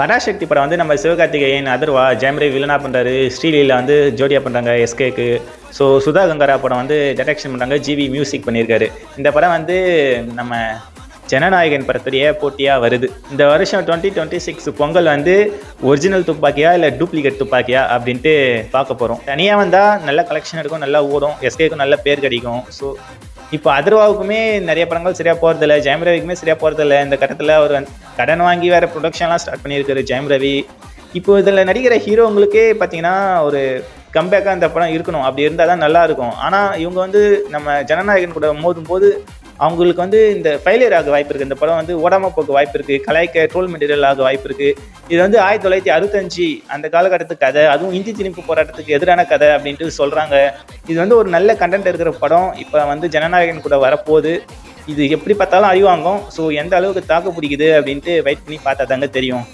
பராசக்தி படம் வந்து நம்ம சிவகார்த்திகேயன் அதர்வா ஜெயமரி வில்லனா பண்ணுறாரு ஸ்ரீலீலா வந்து ஜோடியா பண்ணுறாங்க எஸ்கேக்கு ஸோ சுதா கங்காரா படம் வந்து டைரக்ஷன் பண்ணுறாங்க ஜிவி மியூசிக் பண்ணியிருக்காரு. இந்த படம் வந்து நம்ம ஜனநாயகன் படத்துடைய போட்டியாக வருது. இந்த வருஷம் டுவெண்ட்டி டுவெண்ட்டி சிக்ஸ் பொங்கல் வந்து ஒரிஜினல் துப்பாக்கியா இல்லை டூப்ளிகேட் துப்பாக்கியா அப்படின்ட்டு பார்க்க போகிறோம் தனியாக வந்தால் நல்ல கலெக்ஷன் இருக்கும் நல்லா ஓடும். எஸ்கேக்கும் நல்ல பேர் கிடைக்கும். ஸோ இப்போ அதர்வாவுக்குமே நிறைய படங்கள் சரியாக போகிறதில்ல ஜெயம் ரவிக்குமே சரியாக போகிறதில்ல இந்த கட்டத்தில் அவர் கடன் வாங்கி வேறு ப்ரொடக்ஷன்லாம் ஸ்டார்ட் பண்ணியிருக்காரு ஜெயம் ரவி. இப்போ இதில் நடிக்கிற ஹீரோங்களுக்கே பார்த்தீங்கன்னா ஒரு கம்பேக்காக இந்த படம் இருக்கணும். அப்படி இருந்தால் தான் நல்லாயிருக்கும் ஆனால் இவங்க வந்து நம்ம ஜனநாயகன் கூட மோதும் போது அவங்களுக்கு வந்து இந்த ஃபெயிலியர் ஆக வாய்ப்பு இருக்குது இந்த படம் வந்து ஓடாம போக வாய்ப்பு இருக்குது கலாய்க்க ட்ரோல் மெட்டீரியல் ஆக வாய்ப்பு இருக்குது இது வந்து ஆயிரத்தி தொள்ளாயிரத்தி அறுபத்தஞ்சு அந்த காலகட்டத்து கதை அதுவும் இந்தி திணிப்பு போராட்டத்துக்கு எதிரான கதை அப்படின்ட்டு சொல்கிறாங்க இது வந்து ஒரு நல்ல கண்டென்ட் இருக்கிற படம். இப்போ வந்து ஜனநாயகன் கூட வரப்போகுது. இது எப்படி பார்த்தாலும் அறிவாங்கும். ஸோ எந்த அளவுக்கு தாக்கு பிடிக்குது அப்படின்ட்டு வெயிட் பண்ணி பார்த்தா தாங்க தெரியும்.